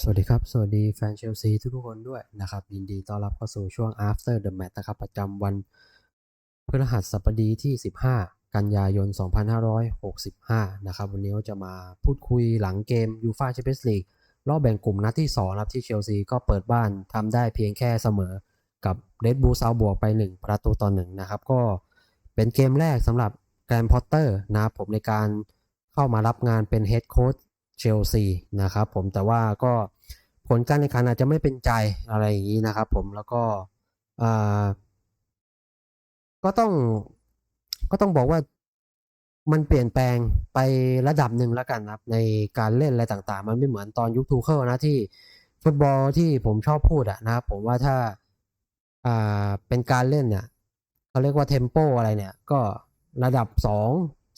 สวัสดีครับ สวัสดีแฟนเชลซีทุกๆคนด้วยนะครับ ยินดีต้อนรับเข้าสู่ช่วง after the match นะครับ ประจำวันพฤหัสบดีที่ 15 กันยายน 2565 นะครับ วันนี้เราจะมาพูดคุยหลังเกมยูฟาแชมเปี้ยนส์ลีกรอบแบ่งกลุ่มนัดที่2นะครับที่เชลซีก็เปิดบ้านทำได้เพียงแค่เสมอกับเรดบูลซาวบวกไป 1 ประตูต่อ1นะครับ ก็เป็นเกมแรกสำหรับแกรนพอตเตอร์นะครับผมในการเข้ามารับงานเป็นเฮดโค้ช เชลซีนะครับผมแต่ว่าก็ผลการแข่งขันอาจจะไม่เป็นใจอะไรอย่างนี้นะครับผมแล้วก็อ่าก็ต้องก็ต้องบอกว่ามันเปลี่ยนแปลงไประดับหนึ่งแล้วกันนะครับในการเล่นอะไรต่างๆ มันไม่เหมือนตอนยุคทูเคิลนะที่ฟุตบอลที่ผมชอบพูดอะนะครับผมว่าถ้าอ่าเป็นการเล่นเนี่ยเขาเรียกว่าเทมโปอะไรเนี่ย ก็ระดับสอง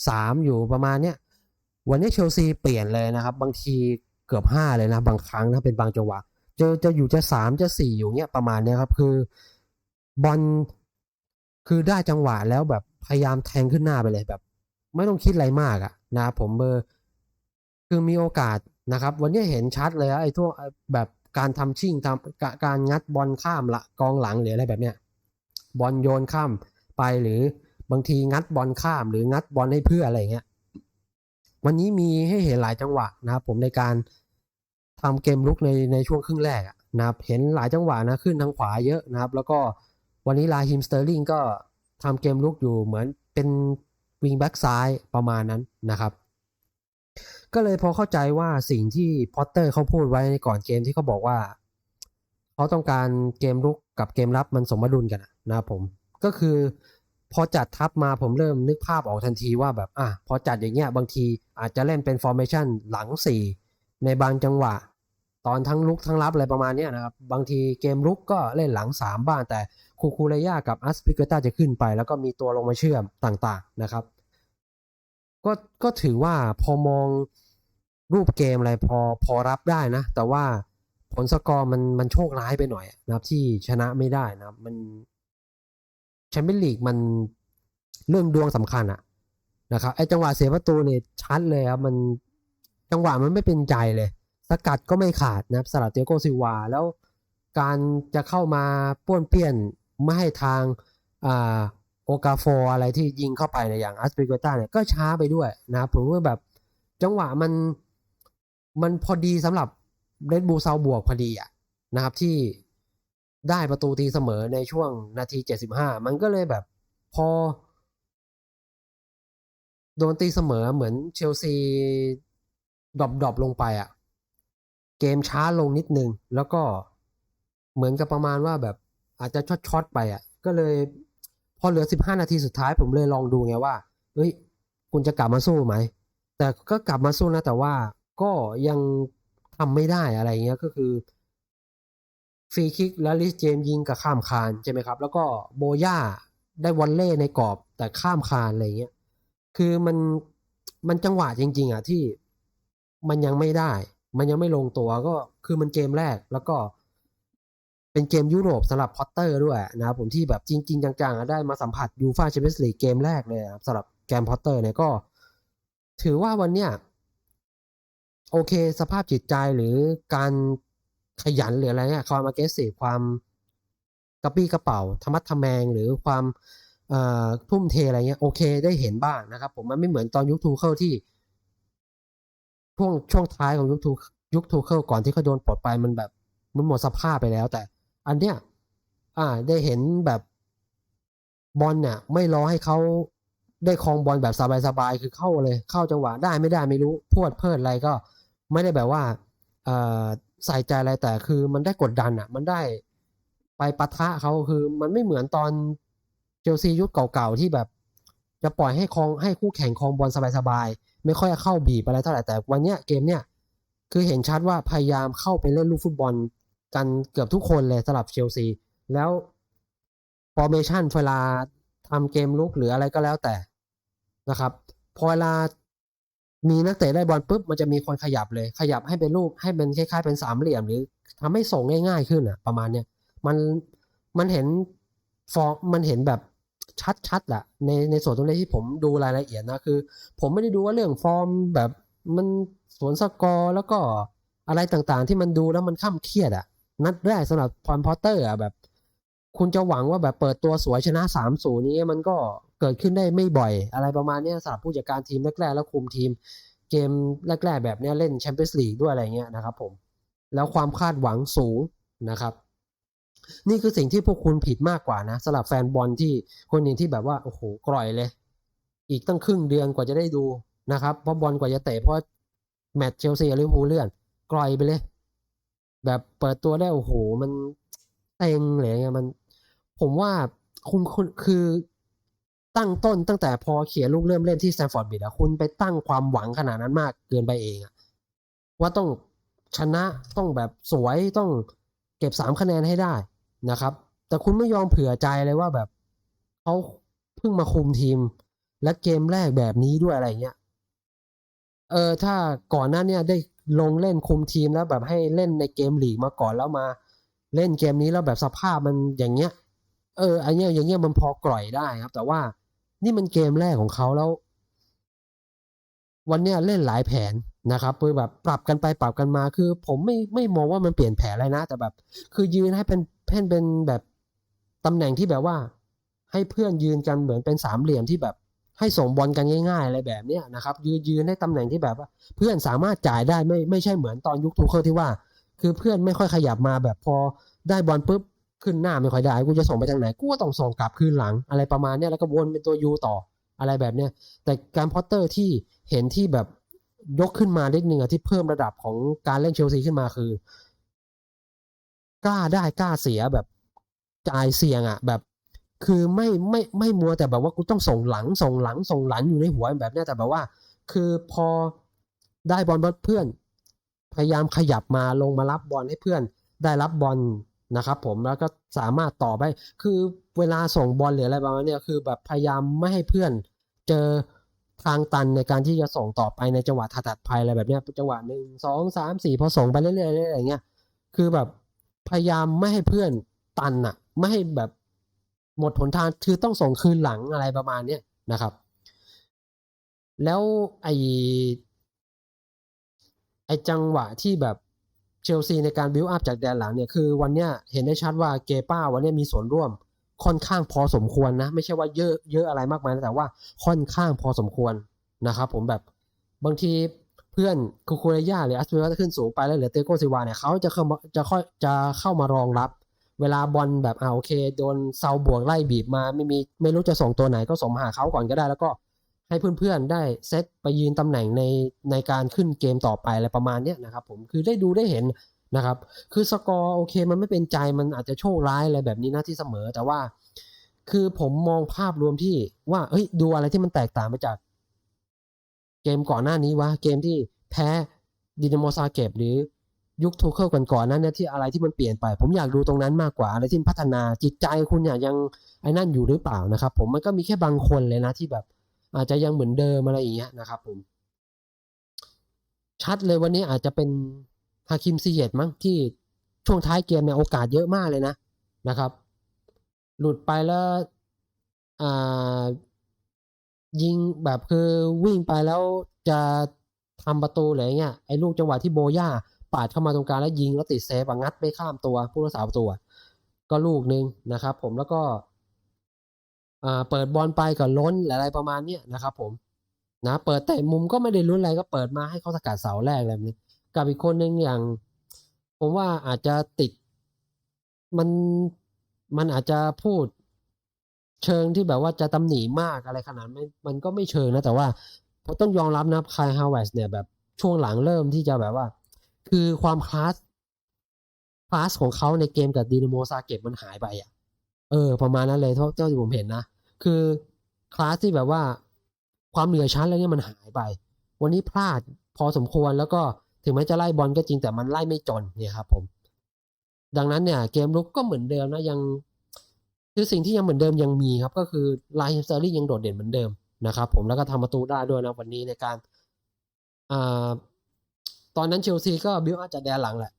สามอยู่ประมาณเนี้ย วันนี้เชลซีเปลี่ยนเลยนะครับ บางทีเกือบห้าเลยนะ บางครั้งนะเป็นบางจังหวะจะจะอยู่จะสามจะสี่อยู่เนี้ยประมาณเนี้ยครับ คือบอลคือได้จังหวะแล้วแบบพยายามแทงขึ้นหน้าไปเลยแบบ ไม่ต้องคิดอะไรมากอะนะผมเบอร์คือมีโอกาสนะครับ วันนี้เห็นชัดเลยไอ้ทั่วแบบการทำชิ่งทำการงัดบอลข้ามละกองหลังหรืออะไรแบบเนี้ยบอลโยนข้ามไปหรือบางทีงัดบอลข้ามหรืองัดบอลให้เพื่ออะไรเงี้ย วันนี้มีให้เห็นหลายจังหวะนะครับผมในการทำเกมลุกในในช่วงครึ่งแรกนะครับเห็นหลายจังหวะนะขึ้นทางขวาเยอะนะครับ แล้วก็วันนี้ลาฮิมสเตอร์ลิงก็ทำเกมลุกอยู่เหมือนเป็นวิงแบ็กซ้ายประมาณนั้นนะครับ ก็เลยพอเข้าใจว่าสิ่งที่พอตเตอร์เขาพูดไว้ในก่อนเกมที่เขาบอกว่าเขาต้องการเกมรุกกับเกมรับมันสมดุลกันนะครับผมก็คือ พอจัดทับมาผมเริ่มนึกภาพออกทันทีว่าแบบอะพอจัดอย่างเงี้ยบางทีอาจจะเล่นเป็นฟอร์เมชันหลัง4ในบางจังหวะ ตอนทั้งลุกทั้งรับอะไรประมาณนี้นะครับ บางทีเกมลุกก็เล่นหลัง 3 บ้าง แต่คูคูเรย่ากับอัสปิเกต้าจะขึ้นไป แล้วก็มีตัวลงมาเชื่อมต่างๆนะครับ ก็ก็ถือว่าพอมองรูปเกมอะไรพอพอรับได้นะ แต่ว่าผลสกอร์มันมันโชคร้ายไปหน่อยนะครับที่ชนะไม่ได้นะมัน มเปี้ยนลีกมันเรื่องดวงสำคัญอะนะครับไอจังหวะเสียประตูเนี่ยชัดเลยครับมันจังหวะมันไม่เป็นใจเลย สกัดก็ไม่ขาดนะครับสลัดเตียโกซิวาแล้วการจะเข้ามาป้วนเปี้ยนไม่ให้ทางอ่าโอกาโฟอะไรที่ยิงเข้าไปเนี่ยอย่างอัสปิเกต้าเนี่ยก็ช้าไปด้วยนะครับผมว่าแบบจังหวะมันมันพอดีสำหรับเรดบูซาวบวกพอดีอะนะครับที่ ได้ประตูตีเสมอในช่วงนาที75มันก็เลยแบบพอ โดนตีเสมอเหมือนเชลซีดรอปดอปลงไปอะ่ะ เกมช้าลงนิดนึง แล้วก็เหมือนกับประมาณว่าแบบอาจจะช็อตช็อตไปอะ่ะ ก็เลย พอเหลือ15นาทีสุดท้ายผมเลยลองดูไงว่าเฮ้ย คุณจะกลับมาสู้ไหม แต่ก็กลับมาสู้นะ แต่ว่าก็ยังทำไม่ได้อะไรเงี้ยก็คือ ฟรีคิกแล้วลิสเจมยิงกับข้ามคานใช่ไหมครับ แล้วก็โบย่าได้วอลเล่ในกรอบแต่ข้ามคานอะไรเงี้ยคือมันมันจังหวะจริง ๆอะที่มันยังไม่ได้ มันยังไม่ลงตัวก็คือมันเกมแรกแล้วก็ เป็นเกมยุโรปสำหรับพอตเตอร์ด้วยนะครับผมที่แบบจริง ๆ จังๆได้มาสัมผัสยูฟาแชมเปี้ยนส์ลีกเกมแรกเลยครับสำหรับแกมพอตเตอร์เนี่ยก็ ถือว่าวันเนี้ยโอเค สภาพจิตใจหรือการ ขยันหรืออะไรเนี่ยความ aggressive ความกระปี้กระเป๋าธรรมัดทะแมงหรือความทุ่มเทอะไรเงี้ยโอเคได้เห็นบ้างนะครับ ผมมันไม่เหมือนตอนยุคทูเคิลที่ช่วงช่วงท้ายของยุคทูยุคทูเคิลก่อนที่เขาโดนปลดไปมันแบบมันหมดสภาพไปแล้ว แต่ อันเนี้ยอ่า ได้เห็นแบบบอลเนี่ย ไม่รอให้เขาได้คลองบอลแบบสบายๆคือเข้าเลย เข้าจังหวะได้ไม่ได้ไม่รู้พวดเพิดอะไรก็ ไม่ได้แบบว่า เอ่อ ใส่ใจอะไรแต่คือมันได้กดดันอะ มันได้ไปปะทะเขาคือมันไม่เหมือนตอนเชลซียุคเก่าๆที่แบบ จะปล่อยให้คองให้คู่แข่งคองบอลสบายๆไม่ค่อยเข้าบีบอะไรเท่าไหร่แต่วันเนี้ยเกมเนี้ยคือเห็นชัดว่าพยายามเข้าไปเล่นลูกฟุตบอลกันเกือบทุกคนเลยสำหรับเชลซี แล้วฟอร์เมชันเวลาทำเกมลุกหรืออะไรก็แล้วแต่นะครับ พอเวลา มีนักเตะได้บอลปุ๊บมันจะมีคนขยับเลย ขยับให้เป็นรูปให้เป็นคล้ายๆเป็นสามเหลี่ยม หรือทำให้ส่งง่าย ๆ ขึ้นอะ ประมาณเนี้ยมันมันเห็นฟอร์มันเห็นแบบชัดๆแหละในในส่วนตรงนี้ที่ผมดูรายละเอียดนะคือ ผมไม่ได้ดูว่าเรื่องฟอร์มแบบมันสวนสกอร์แล้วก็อะไรต่างๆ ที่มันดูแล้วมันข้ามเครียดอะนัดแรกสำหรับพอนพอตเตอร์อะแบบ คุณจะหวังว่าแบบเปิดตัวสวยชนะ3ามศูนย์นี้มันก็ เกิดขึ้นได้ไม่บ่อย อะไรประมาณนี้สำหรับผู้จัดการทีมแรกๆแล้วคุมทีม เกมแรกๆแบบนี้เล่นแชมเปี้ยนส์ลีกด้วยอะไรเงี้ยนะครับผมแล้วความคาดหวังสูงนะครับ นี่คือสิ่งที่พวกคุณผิดมากกว่านะสำหรับแฟนบอลที่คนหนึ่งที่แบบว่าโอ้โหกร่อยเลย อีกตั้งครึ่งเดือนกว่าจะได้ดูนะครับเพราะบอลกว่าจะเตะเพราะแมตช์เชลซีกับลิเวอร์พูลเลื่อนกร่อยไปเลย แบบเปิดตัวได้โอ้โหมันเต็งเลยไงมัน ผมว่าคุณคือ ตั้งต้นตั้งแต่พอเขียนลูกเริ่มเล่นที่แซมฟอร์ดบิดอะคุณไปตั้งความหวังขนาดนั้นมากเกินไปเองอะว่าต้องชนะต้องแบบสวยต้องเก็บสามคะแนนให้ได้นะครับ แต่คุณไม่ยอมเผื่อใจเลยว่าแบบเขาเพิ่งมาคุมทีม และเกมแรกแบบนี้ด้วยอะไรเงี้ยเออถ้าก่อนหน้าเนี่ยได้ลงเล่นคุมทีมแล้วแบบให้เล่นในเกมหลีกมาก่อนแล้วมาเล่นเกมนี้แล้วแบบสภาพมันอย่างเงี้ย เอออันเนี้ยอย่างเงี้ยมันพอกล่อยได้ครับ แต่ว่า นี่มันเกมแรกของเขาแล้ว วันเนี้ยเล่นหลายแผนนะครับคือแบบปรับกันไปปรับกันมา คือ ผมไม่ไม่มองว่ามันเปลี่ยนแผนอะไรนะ แต่แบบ คือยืนให้เป็นเพ่นเป็นแบบตำแหน่งที่แบบว่า ให้เพื่อนยืนกันเหมือนเป็นสามเหลี่ยมที่แบบ ให้ส่งบอลกันง่าย ๆ อะไรแบบเนี้ยนะครับ ยืนยืนให้ตำแหน่งที่แบบว่า เพื่อนสามารถจ่ายได้ไม่ไม่ใช่เหมือนตอนยุคทูเคิลที่ว่า คือเพื่อนไม่ค่อยขยับมาแบบพอได้บอลปุ๊บ ขึ้นหน้าไม่ค่อยได้ กูจะส่งไปทางไหน กูก็ต้องส่งกลับคืนหลัง อะไรประมาณเนี้ยแล้วก็วนเป็นตัวยูต่ออะไรแบบเนี้ย แต่การพอตเตอร์ที่เห็นที่แบบยกขึ้นมาเล็กนึงอะที่เพิ่มระดับของการเล่นเชลซีขึ้นมาคือกล้าได้กล้าเสียแบบจ่ายเสี่ยงอะแบบ คือไม่ไม่ไม่มัวแต่แบบว่ากูต้องส่งหลังส่งหลังส่งหลังอยู่ในหัวแบบเนี้ยแต่แบบว่า คือพอได้บอลเพื่อน พยายามขยับมาลงมารับบอลให้เพื่อน ได้รับบอล นะครับผมแล้วก็สามารถต่อไป คือเวลาส่งบอลหรืออะไรประมาณเนี้ยคือแบบพยายามไม่ให้เพื่อนเจอทางตันในการที่จะส่งต่อไปในจังหวะถัดๆไปอะไรแบบนี้จังหวะหนึ่งสองสามสี่พอส่งไปเรื่อยๆอยๆอย่างเงี้ยคือแบบพยายามไม่ให้เพื่อนตันอะไม่ให้แบบหมดหนทางคือต้องส่งคืนหลังอะไรประมาณเนี้ยนะครับ แล้วไอไอจังหวะที่แบบ เชลซีในการบิวอัพจากแดนหลังเนี่ยคือวันเนี้ยเห็นได้ชัดว่าเกป้าวันเนี้ยมีส่วนร่วมค่อนข้างพอสมควรนะ ไม่ใช่ว่าเยอะเยอะอะไรมากมายแต่ว่าค่อนข้างพอสมควรนะครับผมแบบบางทีเพื่อนคูคูเรย่าหรืออัสเปรขึ้นสูงไปแล้วเหลือเตโกซิวาเนี่ยเขาจะเข้ามาจะค่อยจะเข้ามารองรับ เวลาบอลแบบอ่าโอเค โดนเซาบวกไล่บีบมาไม่มีไม่รู้จะส่งตัวไหนก็ส่งมาหาเขาก่อนก็ได้ แล้วก็ ให้เพื่อนๆได้เซตไปยืนตำแหน่งในในการขึ้นเกมต่อไปอะไรประมาณนี้นะครับผมคือได้ดูได้เห็นนะครับ คือสกอร์โอเคมันไม่เป็นใจมันอาจจะโชคร้ายอะไรแบบนี้นะที่เสมอ แต่ว่า คือผมมองภาพรวมที่ว่าเฮ้ยดูอะไรที่มันแตกต่างไปจาก เกมก่อนหน้านี้วะเกมที่แพ้ดินาโมซาเก็บหรือยุคทูเคิลก่อนๆนั้นเนี่ยที่อะไรที่มันเปลี่ยนไป ผมอยากดูตรงนั้นมากกว่าอะไรที่พัฒนาจิตใจคุณเนี่ยยังไอ้นั่นอยู่หรือเปล่านะครับ ผมมันก็มีแค่บางคนเลยนะที่แบบ อาจจะยังเหมือนเดิมอะไรอย่างเงี้ยนะครับผม ชัดเลยวันนี้อาจจะเป็นฮาคิมซีเยตมั้งที่ช่วงท้ายเกมเนี่ยโอกาสเยอะมากเลยนะนะครับ หลุดไปแล้วยิงแบบคือวิ่งไปแล้วจะทำประตูอะไรเงี้ยไอ้ลูกจังหวะที่โบย่าปาดเข้ามาตรงกลางแล้วยิงแล้วติดเซฟงัดไม่ข้ามตัวผู้รักษาประตูก็ลูกหนึ่งนะครับ ผมแล้วก็ เปิดบอลไปก็ล้นอะไรประมาณเนี้ยนะครับ ผมนะเปิดแต่มุมก็ไม่ได้ลุ้นอะไรก็เปิดมาให้เขาสกัดเสาแรกอะไรแบบนี้กับอีกคนหนึ่งอย่าง ผมว่าอาจจะติดมันมันอาจจะพูดเชิงที่แบบว่าจะตำหนิมากอะไรขนาดไม่มันก็ไม่เชิงนะ แต่ว่าผมต้องยอมรับนะคายฮาวเวสเนี่ยแบบช่วงหลังเริ่มที่จะแบบว่า คือความคลาสคลาสของเขาในเกมกับดีนโมซาเก็บมันหายไปอะ เออ ประมาณนั้นเลยเท่าเท่าที่ผมเห็นนะ คือคลาสที่แบบว่าความเหนือชั้นอะไรเนี่ยมันหายไป วันนี้พลาดพอสมควรแล้วก็ถึงแม้จะไล่บอลก็จริงแต่มันไล่ไม่จนเนี่ยครับ ผม ดังนั้นเนี่ย เกมลุกก็เหมือนเดิมนะยังคือสิ่งที่ยังเหมือนเดิมยังมีครับ ก็คือไลน์เตอรี่ยังโดดเด่นเหมือนเดิมนะครับผมแล้วก็ทำประตูได้ด้วยนะวันนี้ในการอ่าตอนนั้นเชลซีก็บิวอาจจะแดนหลังแหละ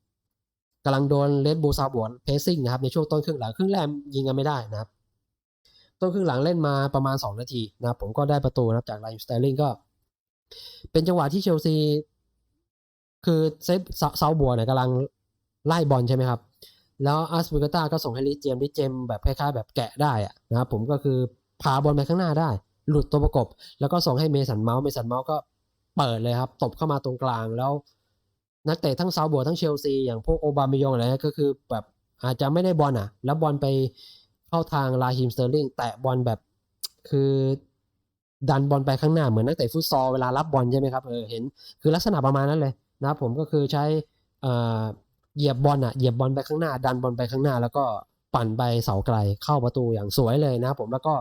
กำลังโดนเลดบูซาบวนเพสซิ่งนะครับในช่วงต้นครึ่งหลังครึ่งแรกยิงกันไม่ได้นะครับต้นครึ่งหลังเล่นมาประมาณ 2 นาทีนะครับผมก็ได้ประตูนะครับจากไลน์สเตอร์ลิงก็ เป็นจังหวะที่เชลซีคือเซฟเซาบัวเนี่ยกำลังไล่บอลใช่ไหมครับ แล้วอาร์สปิกต้าก็ส่งให้ลิเจมลิเจมแบบคล้ายๆแบบแกะได้อะนะครับผมก็คือพาบอลไปข้างหน้าได้ หลุดตัวประกบ แล้วก็ส่งให้เมสันเมาส์เมสันเมาส์ก็เปิดเลยครับ ตบเข้ามาตรงกลางแล้ว นักเตะทั้งซาวบัวทั้งเชลซี อย่างพวกโอบามายองอะไรนะก็คือแบบอาจจะไม่ได้บอลอะ แล้วบอลไปเข้าทางลาฮิมสเตอร์ลิงแตะบอลแบบคือดันบอลไปข้างหน้าเหมือนนักเตะฟุตซอลเวลารับบอลใช่ไหมครับเออเห็นคือลักษณะประมาณนั้นเลยนะครับผมก็คือใช้เอ่อเหยียบบอลอะเหยียบบอลไปข้างหน้า ดันบอลไปข้างหน้า แล้วก็ปั่นไปเสาไกลเข้าประตูอย่างสวยเลยนะครับผมแล้วก็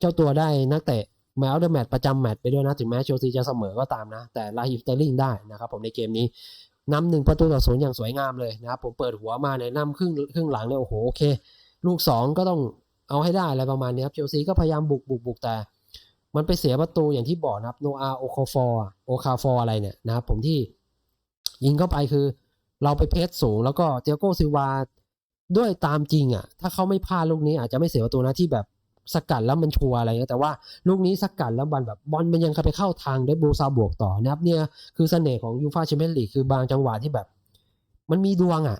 เจ้าตัวได้นักเตะแมวเดอร์แมตประจำแมตช์ไปด้วยนะ ถึงแม้เชลซีจะเสมอก็ตามนะ แต่ลาฮิมสเตอร์ลิงได้นะครับผมในเกมนี้ นำหนึ่งประตูต่อศูนย์อย่างสวยงามเลยนะครับผมเปิดหัวมาเนี่ยนำครึ่งครึ่งหลังเนี่ยโอ้โหโอเค ลูกสองก็ต้องเอาให้ได้อะไรประมาณนี้ครับเชลซีก็พยายามบุกบุกบุกแต่ มันไปเสียประตูอย่างที่บอกนะครับโนอาโอคาฟอร์โอคาฟอร์อะไรเนี่ยนะครับผมที่ยิงเข้าไปคือ เราไปเพสสูงแล้วก็เตียโกซิวาด้วยตามจริงอะ ถ้าเขาไม่พลาดลูกนี้อาจจะไม่เสียประตูนะที่แบบ สกัดแล้วมันชัวร์อะไรเงี้ยแต่ว่าลูกนี้สกัดแล้วบอลแบบบอลมันยังไปเข้าทางได้บูซาบวกต่อนะครับเนี่ยคือเสน่ห์ของยูฟาแชมเปี้ยนลีกคือบางจังหวะที่แบบ มันมีดวงอะ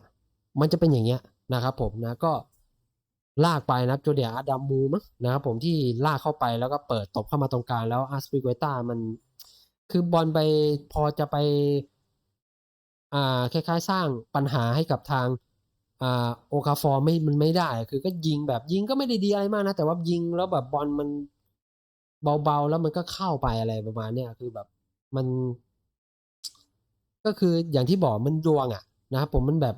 มันจะเป็นอย่างเงี้ยนะครับผมนะก็ลากไปนะครับโจเดียอาดัมมูมั้งนะครับผมที่ลากเข้าไปแล้วก็เปิดตบเข้ามาตรงกลางแล้วอาสปิเกต้ามัน คือบอลไปพอจะไป อ่าคล้ายๆ สร้างปัญหาให้กับทาง โอคาฟอร์ไม่มันไม่ได้ คือก็ยิงแบบยิงก็ไม่ได้ดีอะไรมากนะ แต่ว่ายิงแล้วแบบบอลมันเบาๆ แล้วมันก็เข้าไปอะไรประมาณเนี้ยคือแบบมัน ก็คืออย่างที่บอกมันดวงอะ นะครับผมมันแบบ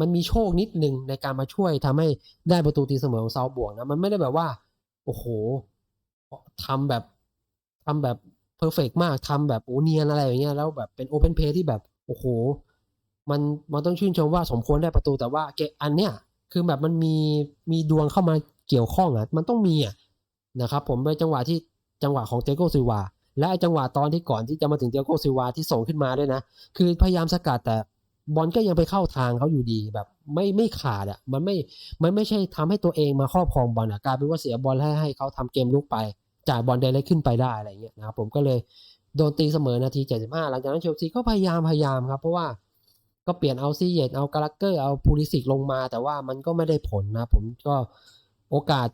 มันมีโชคนิดนึงในการมาช่วยทำให้ได้ประตูตีเสมอของเซาบวกนะมันไม่ได้แบบว่า โอ้โหทำแบบทำแบบเพอร์เฟกมากทำแบบโอเนียนอะไรอย่างเงี้ยแล้วแบบเป็นโอเพนเพย์ที่แบบโอ้โห มันมันต้องชื่นชมว่าสมควรได้ประตูแต่ว่าเกอันเนี้ยคือแบบมันมีมีดวงเข้ามาเกี่ยวข้องอะมันต้องมีอะนะครับผมในจังหวะที่จังหวะของเตโกซิวาและไอจังหวะตอนที่ก่อนที่จะมาถึงเตโกซิวาที่ส่งขึ้นมาด้วยนะ คือพยายามสกัดแต่บอลก็ยังไปเข้าทางเขาอยู่ดีแบบไม่ไม่ขาดอะมันไม่มันไม่ใช่ทำให้ตัวเองมาครอบครองบอลอะกลายเป็นว่าเสียบอลให้ให้เขาทำเกมลุกไป จ่ายบอลได้เรกขึ้นไปได้อะไรเงี้ยนะครับผมก็เลยโดนตีเสมอนาที 75 หลังจากนั้นเชลซีก็พยายามพยายามครับเพราะว่า ก็เปลี่ยนเอาซีเยตเอากาลักเกอร์เอาพูลิสิกลงมา แต่ว่ามันก็ไม่ได้ผลนะ ผมก็โอกาส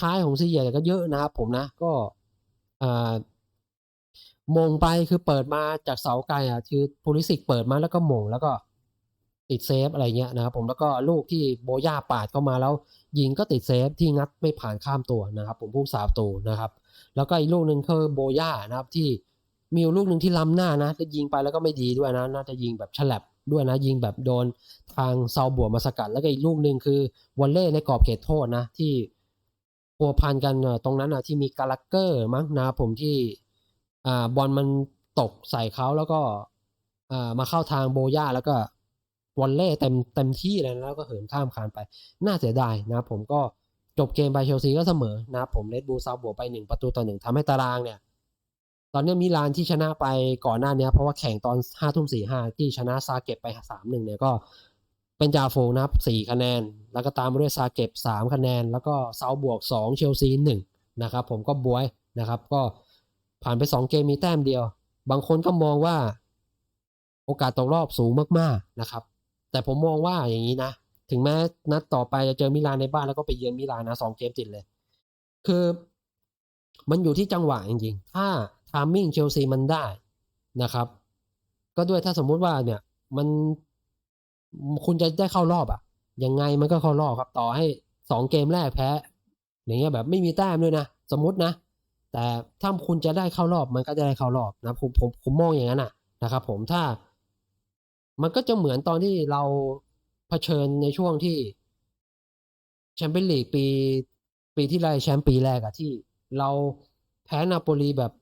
ท้ายๆของซีเยตก็เยอะนะครับผมนะก็อ่ามงไปคือเปิดมาจากเสาไกลอะคือพูลิสิกเปิดมาแล้วก็มงแล้วก็ติดเซฟอะไรเงี้ยนะครับผมแล้วก็ลูกที่โบย่าปาดเข้ามาแล้ว ยิงก็ติดเซฟที่งัดไม่ผ่านข้ามตัวนะครับ ผมผู้สาวตูนะครับ แล้วก็อีกลูกหนึ่งคือโบย่านะครับที่มีลูกหนึ่งที่ล้ำหน้านะแล้วยิงไปแล้วก็ไม่ดีด้วยนะ น่าจะยิงแบบฉลับ ด้วยนะ ยิงแบบโดนทางเซาบัวมาสกัด แล้วก็อีกลูกหนึ่งคือวอลเล่ในกรอบเขตโทษนะ ที่พัวพันกันตรงนั้นอะที่มีกาลักเกอร์มั้งนะผมที่อ่าบอลมันตกใส่เขาแล้วก็อ่ามาเข้าทางโบย่าแล้วก็วอลเล่เต็มเต็มที่เลยนะแล้วก็เหินข้ามคานไป น่าเสียดายนะผมก็จบเกมไปเชลซีก็เสมอนะผมเลดบูซาบัวไปหนึ่งประตูต่อหนึ่งทำให้ตารางเนี่ย ตอนนี้มิลานที่ชนะไปก่อนหน้านี้เพราะว่าแข่งตอนห้าทุ่มสี่ห้าที่ชนะซาเก็บไปสามหนึ่งเนี่ยก็เป็นจ่าโฟนะครับสี่คะแนน แล้วก็ตามมาด้วยซาเก็บสามคะแนน แล้วก็เซาบวกสองเชลซีหนึ่งนะครับ ผมก็บวยนะครับ ก็ผ่านไปสองเกมมีแต้มเดียว บางคนก็มองว่าโอกาสตกรอบสูงมากๆนะครับ แต่ผมมองว่าอย่างนี้นะ ถึงแม้นัดต่อไปจะเจอมิลานในบ้านแล้วก็ไปเยือนมิลานนะสองเกมติดเลย คือมันอยู่ที่จังหวะจริงๆ ถ้า ทามมิ่งเชลซีมันได้นะครับ ก็ด้วยถ้าสมมุติว่าเนี่ยมันคุณจะได้เข้ารอบอะยังไงมันก็เข้ารอบครับ ต่อให้สองเกมแรกแพ้ อย่างเงี้ยแบบไม่มีแต้มด้วยนะ สมมตินะ แต่ถ้าคุณจะได้เข้ารอบมันก็จะได้เข้ารอบนะผมผมผมมองอย่างนั้นอะนะครับ ผมถ้า มันก็จะเหมือนตอนที่เราเผชิญในช่วงที่แชมเปี้ยนลีกปี ปีที่ไรแชมป์ปีแรกอะที่เราแพ้นาโปลีแบบ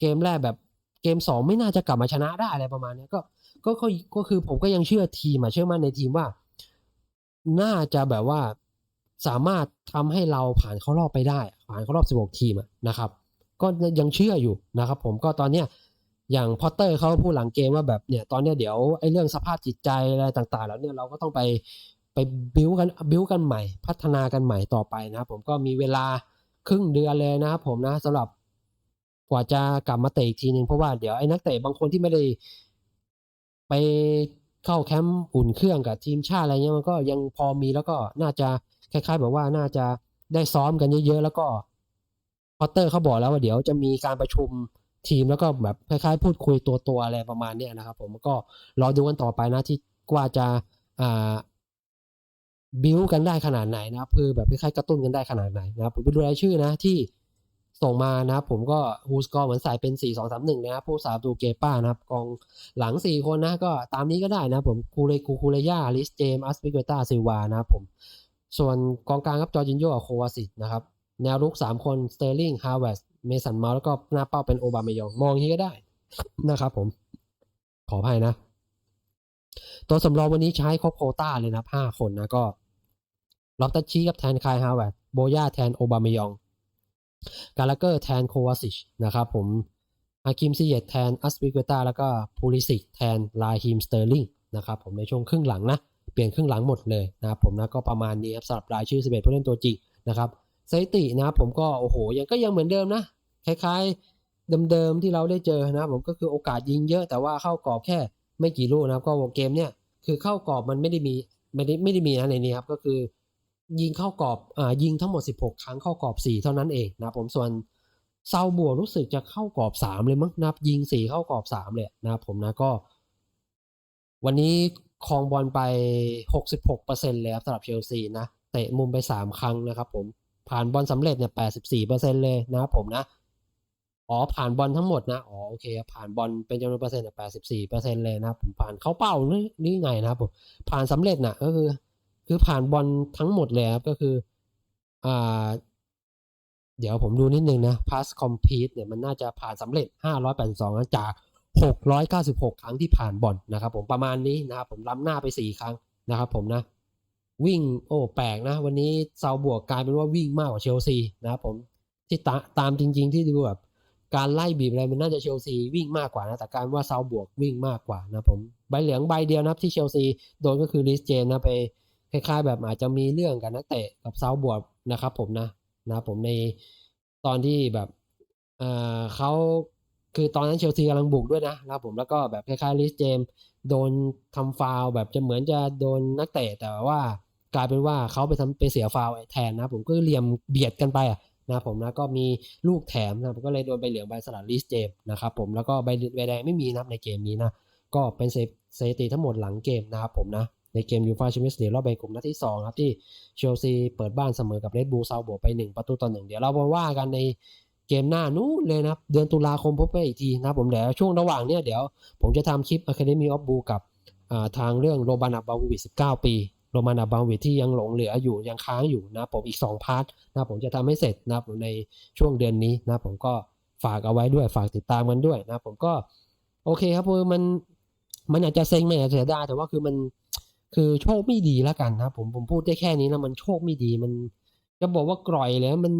เกมแรกแบบเกมสองไม่น่าจะกลับมาชนะได้อะไรประมาณนี้ก็ก็ก็คือผมก็ยังเชื่อทีมอะเชื่อมั่นในทีมว่า น่าจะแบบว่าสามารถทำให้เราผ่านเข้ารอบไปได้ ผ่านเข้ารอบ 16 ทีมนะครับ ก็ยังเชื่ออยู่นะครับ ผมก็ตอนเนี้ยอย่างพอตเตอร์เขาพูดหลังเกมว่าแบบเนี่ยตอนเนี้ยเดี๋ยวไอ้เรื่องสภาพจิตใจอะไรต่าง ๆ แล้วเนี่ยเราก็ต้องไปไปบิวกันบิวกันใหม่ พัฒนากันใหม่ต่อไปนะครับผมก็มีเวลาครึ่งเดือนเลยนะครับผมนะสำหรับ กว่าจะกลับมาเตะอีกทีหนึ่งเพราะว่าเดี๋ยวไอ้นักเตะบางคนที่ไม่ได้ไปเข้าแคมป์อุ่นเครื่องกับทีมชาติอะไรเงี้ยมันก็ยังพอมีแล้วก็น่าจะคล้ายๆ แบบว่าน่าจะได้ซ้อมกันเยอะๆแล้วก็พอตเตอร์เขาบอกแล้วว่าเดี๋ยวจะมีการประชุมทีมแล้วก็แบบคล้ายๆ พูดคุยตัวๆอะไรประมาณเนี้ยนะครับ ผมก็รอดูกันต่อไปนะที่กว่าจะอ่าบิวกันได้ขนาดไหนนะคือแบบคล้ายๆกระตุ้นกันได้ขนาดไหนนะครับผมไปดูรายชื่อนะที่ ส่งมานะครับ ผมก็ฮูสกอร์เหมือนใส่เป็น 4 2 3 1 นะครับ ผู้สาตูเกป้านะครับ กองหลัง 4 คนนะก็ตามนี้ก็ได้นะผมคูเลคูคูเลย่าลิสเจมอัสปิเกต้าซิวานะครับผม ส่วนกองกลางครับจอร์จินโยกับโควาสิตนะครับ แนวรุก 3 คนสเตอร์ลิงฮาวเวสเมสันมาแล้วก็หน้าเป้าเป็นโอบามายอง มองอย่างนี้ก็ได้นะครับผม ขออภัยนะ ตัวสำรองวันนี้ใช้ครบโคต้าเลยนะห้าคนนะก็ล็อกตัชชีกับแทนคายฮาวเวร์ดโบย่าแทนโอบามายอง กาลาเกอร์แทนโควาซิชนะครับผมฮาคิมซิเยตแทนอัสปิกเกตาแล้วก็พูลิสิกแทนลาฮิมสเตอร์ลิงนะครับผมในช่วงครึ่งหลังนะ เปลี่ยนครึ่งหลังหมดเลยนะครับผมนะก็ประมาณนี้ครับสำหรับรายชื่อ 11 ผู้เล่นตัวจริงนะครับสถิตินะผมก็โอ้โหยังก็ยังเหมือนเดิมนะ คล้ายๆเดิมๆที่เราได้เจอนะผมก็คือโอกาสยิงเยอะแต่ว่าเข้ากรอบแค่ไม่กี่ลูกนะครับก็เกมเนี่ยคือเข้ากรอบมันไม่ได้มีไม่ได้ไม่ได้มีนะในนี้ครับก็คือ ยิงเข้ากรอบอ่ายิงทั้งหมด 16 ครั้งเข้ากรอบ 4 เท่านั้นเองนะผมส่วนเซาบัวรู้สึกจะเข้ากรอบ 3 เลยมั้งนับยิง 4 เข้ากรอบ 3 เลยนะผมนะก็ วันนี้ครองบอลไป 66%เลยครับสำหรับเชลซีนะเตะมุมไป 3 ครั้งนะครับผมผ่านบอลสำเร็จเนี่ย 84%เลยนะครับผมนะอ๋อผ่านบอลทั้งหมดนะอ๋อโอเคผ่านบอลเป็นจำนวนเปอร์เซ็นต์แปดสิบสี่เปอร์เซ็นต์เลยนะผมผ่านเข้าเป้านี่นี่ไงนะครับผมผ่านสำเร็จนะก็คือ คือผ่านบอลทั้งหมดเลยครับก็คืออ่าเดี๋ยวผมดูนิดนึงนะ pass complete เนี่ยมันน่าจะผ่านสำเร็จ 582 จาก 696 ครั้งที่ผ่านบอลนะครับผมประมาณนี้นะครับผมล้ำหน้าไป 4 ครั้งนะครับผมนะ วิ่งโอ้แปลกนะ วันนี้เซาบวกกลายเป็นว่าวิ่งมากกว่าเชลซีนะครับผมที่ตาตามจริง ๆ ที่ดูแบบการไล่บีบอะไรมันน่าจะเชลซีวิ่งมากกว่านะ แต่การว่าเซาบวกวิ่งมากกว่านะผมใบเหลืองใบเดียวนับที่เชลซีโดนก็คือลิสเจนนะไป คล้ายๆ แบบอาจจะมีเรื่องกันนักเตะกับเซาบวกนะครับ ผมนะนะผมในตอนที่แบบเออเขาคือตอนนั้นเชลซีกำลังบุกด้วยนะนะครับผมแล้วก็แบบคล้ายๆลิสเจมโดนทำฟาวแบบจะเหมือนจะโดนนักเตะแต่ว่ากลายเป็นว่าเขาไปทำไปเสียฟาวแทนนะผมก็เหลี่ยมเบียดกันไปอะนะผมนะก็มีลูกแถมนะผมก็เลยโดนใบเหลืองใบสลัดลิสเจมนะครับผมแล้วก็ใบใบแดงไม่มีนะในเกมนี้นะก็เป็นสถิติทั้งหมดหลังเกมนะครับผมนะ ในเกมยูฟ่าแชมเปี้ยนส์ลีกรอบแบ่งกลุ่มนัดที่ 2 ครับ ที่เชลซีเปิดบ้านเสมอกับเรดบูลซาวบวกไป 1 ประตูต่อหนึ่งเดี๋ยวเรามาว่ากันในเกมหน้านู้นเลยนะเดือนตุลาคมพบกันอีกทีนะผมเดี๋ยวช่วงระหว่างเนี้ยเดี๋ยวผมจะทำคลิป Academy of Blue กับทางเรื่องโรบานาบาวิด19 ปีโรมานาบาวิดที่ยังหลงเหลืออยู่ยังค้างอยู่นะผมอีก 2 พาร์ทนะผมจะทำให้เสร็จนะผมในช่วงเดือนนี้นะผมก็ฝากเอาไว้ด้วยฝากติดตามกันด้วยนะผมก็โอเคครับคือมันมันอาจจะเซ็งไม่อาจจะเสียดายแต่ว่าคือมัน คือโชคไม่ดีแล้วกันนะผมผมพูดได้แค่นี้นะมันโชคไม่ดีมันจะบอกว่ากร่อยเลยมัน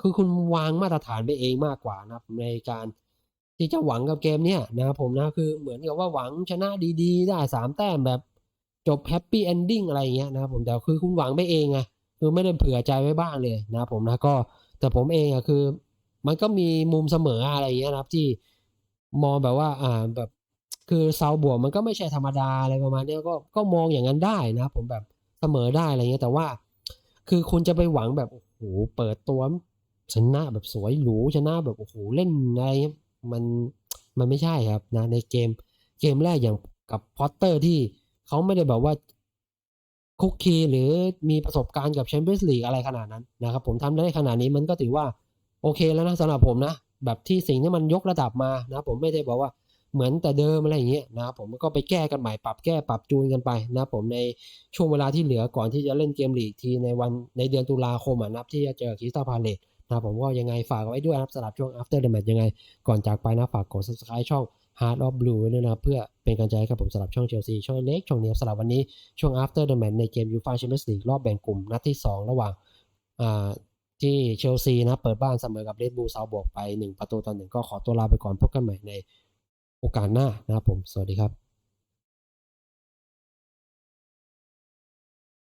คือคุณวางมาตรฐานไปเองมากกว่านะในการที่จะหวังกับเกมเนี้ยนะครับผมนะคือเหมือนกับว่าหวังชนะดีๆ ได้สามแต้มแบบจบแฮปปี้เอนดิ้งอะไรเงี้ยนะผมแต่คือคุณหวังไปเองไงคือไม่ได้เผื่อใจไว้บ้างเลยนะผมนะก็แต่ผมเองอะคือ มันก็มีมุมเสมออะไรเงี้ยนะครับที่มองแบบว่า อ่าแบบ คือเซาบวกมันก็ไม่ใช่ธรรมดาอะไรประมาณนี้ก็ก็มองอย่างนั้นได้นะผมแบบเสมอได้อะไรเงี้ยแต่ว่า คือคุณจะไปหวังแบบโอ้โหเปิดตัวชนะแบบสวยหรูชนะแบบโอ้โหเล่นอะไรมันมันไม่ใช่ครับนะ ในเกมเกมแรกอย่างกับพอตเตอร์ที่เขาไม่ได้แบบว่าคุกคีหรือมีประสบการณ์กับแชมเปี้ยนส์ลีกอะไรขนาดนั้นนะครับ ผมทำได้ขนาดนี้มันก็ถือว่า โอเคแล้วนะสำหรับผมนะ แบบที่สิ่งที่มันยกระดับมานะ ผมไม่ได้บอกว่า เหมือนแต่เดิมอะไรอย่างเงี้ยนะครับผมก็ไปแก้กันใหม่ปรับแก้ปรับจูนกันไปนะผมในช่วงเวลาที่เหลือก่อนที่จะเล่นเกมลีกทีในวันในเดือนตุลาคมอะนับที่จะเจอคริสตัลพาเลตนะผมก็ยังไงฝากไว้ด้วยนะครับสำหรับช่วง after the match ยังไง ก่อนจากไปนะฝากกด subscribe ช่อง Heart of Blue ด้วยนะครับเพื่อเป็นกำลังใจกับผมสำหรับช่องเชลซีช่องเล็กช่องนี้สำหรับวันนี้ช่วง after the match ในเกมยูฟ่าแชมเปี้ยนส์ลีกรอบแบ่งกลุ่มนัดที่ 2 ระหว่างอ่าที่เชลซีนะเปิดบ้านเสมอกับเรดบูลเซาบวกไป 1 ประตูต่อหนึ่งก็ขอตัวลาไปก่อนพบกันใหม่ใน โอกาสหน้านะครับผม สวัสดีครับ